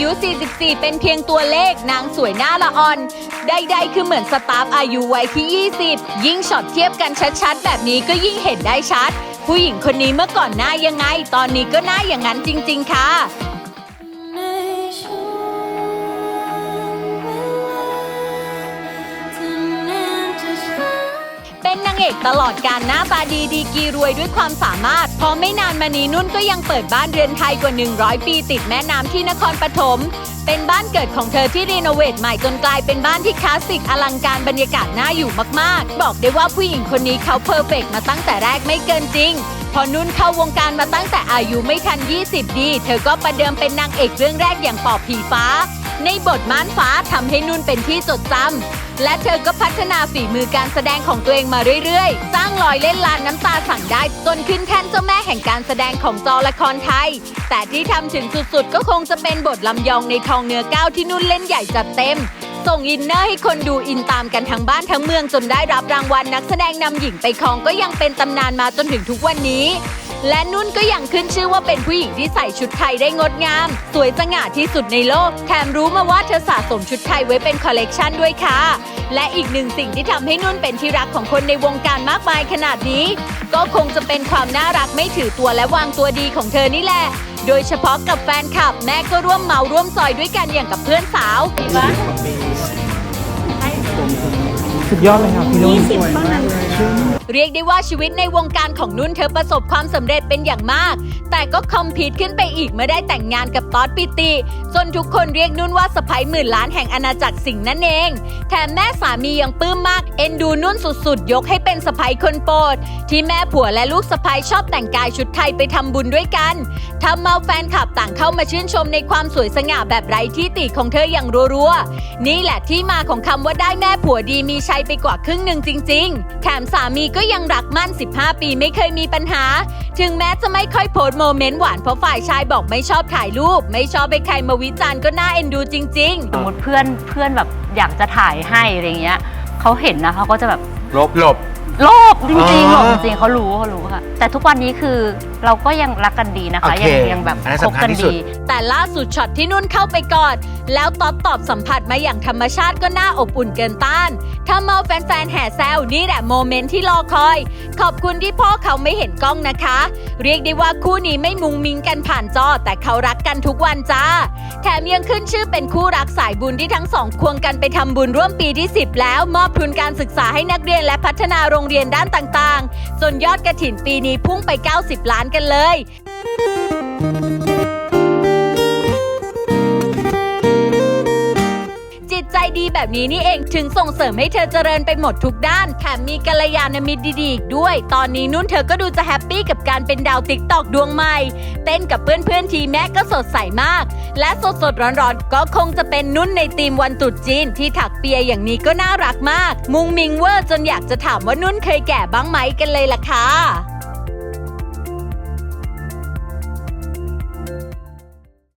ยุ 44 เป็นเพียงตัวเลขนางสวยหน้าละอ่อน ใดๆ คือเหมือนสตาฟอายุวัยที่ 20 ยิ่งช็อตเทียบกันชัดๆ แบบนี้ก็ยิ่งเห็นได้ชัด ผู้หญิงคนนี้เมื่อก่อนหน้ายังไง ตอนนี้ก็หน้าอย่างนั้นจริง ๆ ค่ะ เป็นนางเอกตลอดการหน้าตาดีดีกีรวยด้วยความสามารถ พอไม่นานมานี้นุ่นก็ยังเปิดบ้านเรือนไทยกว่า 100 ปีติดแม่น้ำที่นครปฐมเป็นบ้านเกิดของเธอที่รีโนเวทใหม่จนกลายเป็นบ้านที่คลาสสิกอลังการบรรยากาศน่าอยู่มากๆ บอกได้ว่าผู้หญิงคนนี้เขาเพอร์เฟกต์มาตั้งแต่แรกไม่เกินจริงพอนุ่นเข้าวงการมาตั้งแต่อายุไม่ทัน 20 ดี เธอก็ประเดิมเป็นนางเอกเรื่องแรกอย่างปอบผีฟ้า ในบทม่านฟ้าทำให้นุ่นเป็นที่จดจำ และเธอก็พัฒนาฝีมือการแสดงของตัวเองมาเรื่อยๆ สร้างรอยเล่นลานน้ำตาสั่งได้จนขึ้นแท่นเจ้าแม่แห่งการแสดงของจอละครไทย แต่ที่ทำถึงสุดๆ ก็คงจะเป็นบทลำยองในทองเนื้อก้าวที่นุ่นเล่นใหญ่จัดเต็ม ส่งอินเนอร์ให้คนดูอินตามกันทั้งบ้านทั้งเมืองจนได้รับรางวัลนักแสดงนำหญิงไปครองก็ยังเป็นตำนานมาจนถึงทุกวันนี้ และนุ่นก็ยังขึ้นชื่อว่าเป็นผู้หญิงที่ใส่ชุดไทยได้งดงาม สวยสง่าที่สุดในโลก แถมรู้มาว่าเธอสะสมชุดไทยไว้เป็นคอลเลกชันด้วยค่ะ และอีกหนึ่งสิ่งที่ทำให้นุ่นเป็นที่รักของคนในวงการมากมายขนาดนี้ ก็คงจะเป็นความน่ารักไม่ถือตัวและวางตัวดีของเธอนี่แหละ โดยเฉพาะกับแฟนคลับ แม่ก็ร่วมเมาร่วมซอยด้วยกันอย่างกับเพื่อนสาวสุดยอดเลยครับพี่นุ่น เรียกได้ว่าชีวิตในวงการของนุ่นเธอประสบความสำเร็จเป็นอย่างมาก แต่ก็คอมพีทขึ้นไปอีกเมื่อได้แต่งงานกับต๊อดปิติจนทุกคนเรียกนุ่นว่าสะพ้ยหมื่นล้านแห่งอาณาจักรสิงห์นั่นเอง แถมแม่สามียังปลื้มมาก เอ็นดูนุ่นสุดๆ ยกให้เป็นสะพ้ยคนโปรด ที่แม่ผัวและลูกสะพ้ยชอบแต่งกายชุดไทยไปทำบุญด้วยกันทำเอาแฟนคลับต่างเข้ามาชื่นชมในความสวยสง่าแบบไร้ที่ติของเธออย่างรัวๆนี่แหละที่มาของคำว่าได้แม่ผัวดีมีชัยไปกว่าครึ่งหนึ่งจริง ๆ แถมสามีก็ยังรักมั่น 15 ปีไม่เคยมีปัญหา ถึงแม้จะไม่ค่อยโพสต์โมเมนต์หวานเพราะฝ่ายชายบอกไม่ชอบถ่ายรูป ไม่ชอบให้ใครมาวิจารณ์ก็น่าเอ็นดูจริงๆสมมติเพื่อนเพื่อนแบบอยากจะถ่ายให้อะไรเงี้ยเขาเห็นนะเขาก็จะแบบ ลบ หลบ โลภจริงๆอ๋หลอบจริงๆเขารู้เขารู้ค่ะ แต่ทุกวันนี้คือเราก็ยังรักกันดีนะคะโอเคยังยังแบบอันนั้นคบสำคัญกันที่สุด ดี แต่ล่าสุดช็อตที่นุ่นเข้าไปกอดแล้วตอบตอบสัมผัสมาอย่างธรรมชาติก็น่าอบอุ่นเกินต้านถ้าเมาแฟนๆแห่แซวนี่แหละโมเมนต์ที่รอคอย ขอบคุณที่พ่อเขาไม่เห็นกล้องนะคะ เรียกได้ว่าคู่นี้ไม่มุงมิงกันผ่านจอ แต่เขารักกันทุกวันจ้า แถมยังขึ้นชื่อเป็นคู่รักสายบุญที่ทั้งสองควงกันไปทำบุญร่วมปีที่ 10 แล้ว มอบทุนการศึกษาให้นักเรียนและพัฒนาโรงงเรียนด้านต่างๆ จนยอดกระถินปีนี้พุ่งไป 90 ล้านกันเลย ใจดีแบบนี้นี่เองถึงส่งเสริมให้เธอเจริญไปหมดทุกด้าน แถมมีกัลยาณมิตรดีๆอีกด้วย ตอนนี้นุ่นเธอก็ดูจะแฮปปี้กับการเป็นดาวติ๊กตอกดวงใหม่ เต้นกับเพื่อนๆทีแม่ก็สดใสมาก และสดๆร้อนๆ ก็คงจะเป็นนุ่นในทีมวันตรุษจีนที่ถักเปียอย่างนี้ก็น่ารักมาก มุงมิงเวอร์จนอยากจะถามว่านุ่นเคยแก่บ้างไหมกันเลยล่ะค่ะ